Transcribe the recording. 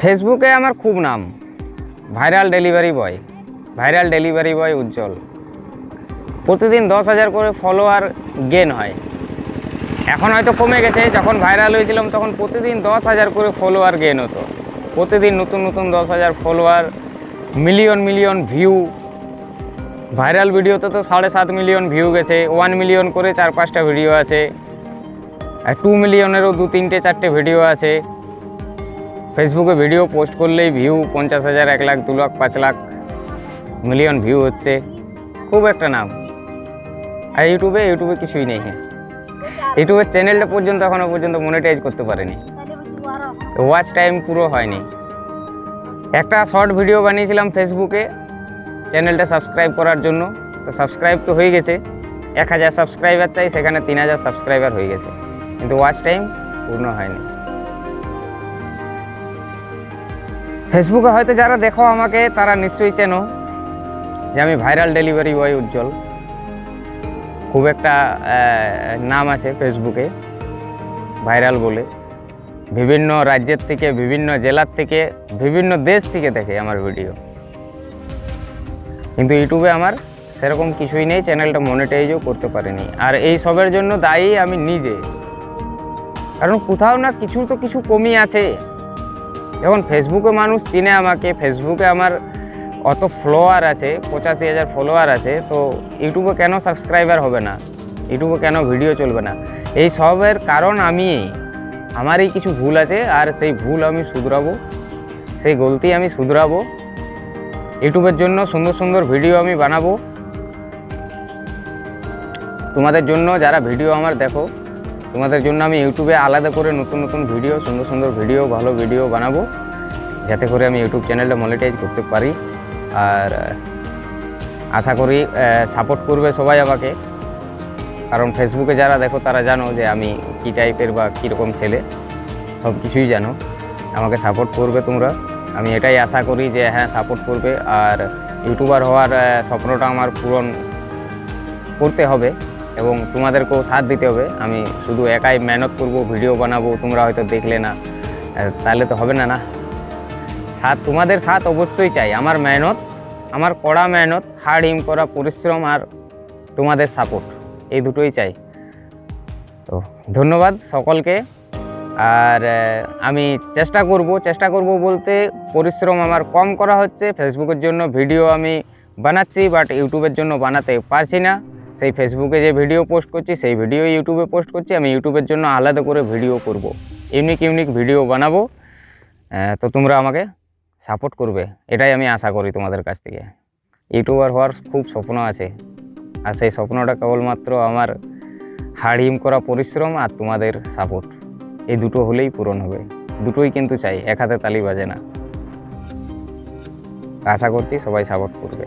ফেসবুকে আমার খুব নাম। Viral delivery boy. Viral delivery boy Ujjwal. প্রতিদিন দশ হাজার করে ফলোয়ার গেন হয়। এখন হয়তো কমে গেছে, যখন ভাইরাল হয়েছিলাম তখন প্রতিদিন দশ হাজার করে ফলোয়ার গেন হতো। প্রতিদিন নতুন নতুন দশ হাজার follower million million view viral ভিডিওতে তো সাড়ে সাত মিলিয়ন ভিউ গেছে ওয়ান মিলিয়ন করে চার পাঁচটা ভিডিও আছে। আর টু মিলিয়নেরও দু তিনটে চারটে ভিডিও আছে। ফেসবুকে ভিডিও পোস্ট করলেই ভিউ পঞ্চাশ হাজার, এক লাখ, দু লাখ, পাঁচ লাখ মিলিয়ন ভিউ হচ্ছে। খুব একটা নাম আর ইউটিউবে ইউটিউবে কিছুই নেই। ইউটিউবের চ্যানেলটা পর্যন্ত এখনও পর্যন্ত মনিটাইজ করতে পারেনি। ওয়াচ টাইম পুরো হয়নি। একটা শর্ট ভিডিও বানিয়েছিলাম ফেসবুকে চ্যানেলটা সাবস্ক্রাইব করার জন্য। তো সাবস্ক্রাইব তো হয়ে গেছে। এক হাজার সাবস্ক্রাইবার চাই, সেখানে তিন হাজার সাবস্ক্রাইবার হয়ে গেছে। কিন্তু ওয়াচ টাইম পূর্ণ হয়নি। ফেসবুকে হয়তো যারা দেখো আমাকে, তারা নিশ্চয়ই চেনো যে আমি ভাইরাল ডেলিভারি বয় উজ্জ্বল। খুব একটা নাম আছে ফেসবুকে, ভাইরাল বলে। বিভিন্ন রাজ্যের থেকে, বিভিন্ন জেলার থেকে, বিভিন্ন দেশ থেকে দেখে আমার ভিডিও। কিন্তু ইউটিউবে আমার সেরকম কিছুই নেই, চ্যানেলটা মনিটাইজও করতে পারিনি। আর এই সবের জন্য দায়ী আমি নিজে। কারণ কোথাও না কিছু তো কিছু কমি আছে। এখন ফেসবুকে মানুষ চিনে আমাকে ফেসবুকে আমার অত ফলোয়ার আছে, পঁচাশি হাজার ফলোয়ার আছে, তো ইউটিউবে কেন সাবস্ক্রাইবার হবে না? ইউটিউবে কেন ভিডিও চলবে না? এই সবের কারণ আমি আমারই কিছু ভুল আছে, আর সেই ভুল আমি শুধরাবো, সেই গলতি আমি শুধরাবো। ইউটিউবের জন্য সুন্দর সুন্দর ভিডিও আমি বানাবো। তোমাদের জন্য যারা ভিডিও আমার দেখো তোমাদের জন্য আমি ইউটিউবে আলাদা করে নতুন নতুন ভিডিও, সুন্দর সুন্দর ভিডিও, ভালো ভিডিও বানাবো, যাতে করে আমি ইউটিউব চ্যানেলটা মনিটাইজ করতে পারি। আর আশা করি সাপোর্ট করবে সবাই আমাকে। কারণ ফেসবুকে যারা দেখো, তারা জানো যে আমি কী টাইপের বা কীরকম ছেলে। সব কিছুই জানো। আমাকে সাপোর্ট করবে তোমরা। আমি এটাই আশা করি যে হ্যাঁ সাপোর্ট করবে। আর ইউটিউবার হওয়ার স্বপ্নটা আমার পূরণ করতে হবে। এবং তোমাদেরকেও সাথ দিতে হবে। আমি শুধু একাই মেহনত করব, ভিডিও বানাবো, তোমরা হয়তো দেখলে না। তাহলে তো হবে না না। সাথ, তোমাদের সাথ অবশ্যই চাই। আমার মেহনত, আমার কড়া মেহনত হার্ড হিম করা পরিশ্রম আর তোমাদের সাপোর্ট এই দুটোই চাই। তো, ধন্যবাদ সকলকে। আর আমি চেষ্টা করব চেষ্টা করব বলতে পরিশ্রম আমার কম করা হচ্ছে। ফেসবুকের জন্য ভিডিও আমি বানাচ্ছি বাট ইউটিউবের জন্য বানাতে পারছি না। সেই ফেসবুকে যে ভিডিও পোস্ট করছি, সেই ভিডিও ইউটিউবে পোস্ট করছি, আমি ইউটিউবের জন্য আলাদা করে ভিডিও করব। ইউনিক ইউনিক ভিডিও বানাবো। তো তোমরা আমাকে সাপোর্ট করবে, এটাই আমি আশা করি তোমাদের কাছ থেকে। ইউটিউবার হওয়ার খুব স্বপ্ন আছে। আর সেই স্বপ্নটা কেবলমাত্র আমার হাড় হিম করা পরিশ্রম আর তোমাদের সাপোর্ট এই দুটো হলেই পূরণ হবে। দুটোই কিন্তু চাই, এক হাতে তালি বাজে না। আশা করছি সবাই সাপোর্ট করবে।